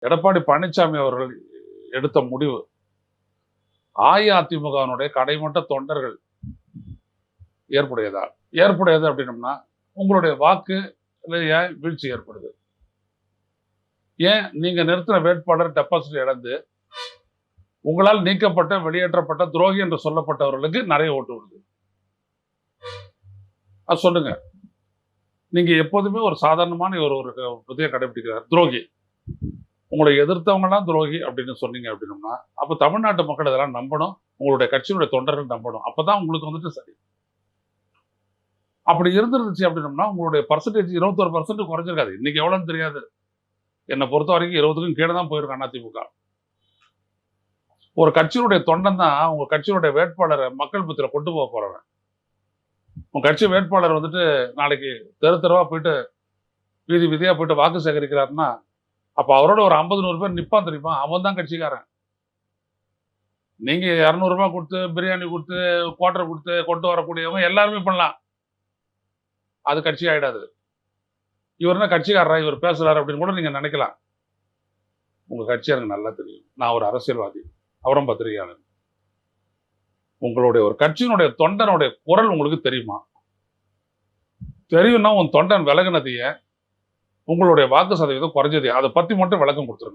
எடப்பாடி பழனிசாமி அவர்கள் எடுத்த முடிவு. அஇஅதிமுகவினுடைய கடைமட்ட தொண்டர்கள் ஏற்புடையதா ஏற்புடையது அப்படின்னம்னா உங்களுடைய வாக்கு ஏன் வீழ்ச்சி ஏற்படுது? ஏன் நீங்க நிறுத்தின வேட்பாளர் டெபாசிட் இழந்து உங்களால் நீக்கப்பட்ட வெளியேற்றப்பட்ட துரோகி என்று சொல்லப்பட்டவர்களுக்கு நிறைய ஓட்டு வருது. அது சொல்லுங்க. நீங்க எப்போதுமே ஒரு சாதாரணமான ஒரு ஒரு புதிய கடைபிடிக்கிறார் துரோகி. உங்களை எதிர்த்தவங்கலாம் துரோகி அப்படின்னு சொன்னீங்க அப்படின்னம்னா அப்போ தமிழ்நாட்டு மக்கள் இதெல்லாம் நம்பணும். உங்களுடைய கட்சியினுடைய தொண்டர்கள் நம்பணும். அப்பதான் உங்களுக்கு வந்துட்டு சரி. அப்படி இருந்துருந்துச்சு அப்படின்னோம்னா உங்களுடைய பர்சன்டேஜ் இருபத்தொரு பர்சன்ட் குறைஞ்சிருக்காது. இன்னைக்கு எவ்வளோன்னு தெரியாது. என்னை பொறுத்த வரைக்கும் இருபதுக்கும் கீழே தான் போயிருக்கான் அதிமுக. ஒரு கட்சியினுடைய தொண்டன் தான் உங்க கட்சியினுடைய வேட்பாளரை மக்கள் மத்தியில் கொண்டு போக போறவன். உங்க கட்சி வேட்பாளர் வந்துட்டு நாளைக்கு தெரு தெருவா போயிட்டு வீதி விதியா போயிட்டு வாக்கு சேகரிக்கிறாருன்னா அப்போ அவரோட ஒரு ஐம்பது நூறு பேர் நிற்பான் தெரியுமா? அவன் தான் கட்சிக்காரன். நீங்கள் இரநூறுபா கொடுத்து பிரியாணி கொடுத்து குவார்டர் கொடுத்து கொண்டு வரக்கூடியவங்க எல்லாருமே பண்ணலாம். அது கட்சி ஆகிடாது இவர் என்ன கட்சிக்காரரா? இவர் பேசுகிறார் அப்படின்னு கூட நீங்கள் நினைக்கலாம். உங்கள் கட்சி எனக்கு நல்லா தெரியும். நான் ஒரு அரசியல்வாதி அவரும் பத்திரிகையாளர். உங்களுடைய ஒரு கட்சியினுடைய தொண்டனுடைய குரல் உங்களுக்கு தெரியுமா? தெரியும்னா உன் தொண்டன் விலகினதைய உங்களுடைய வாக்கு சதவீதம் குறைஞ்சது. அதை பற்றி மட்டும் விளக்கம் கொடுத்துருங்க.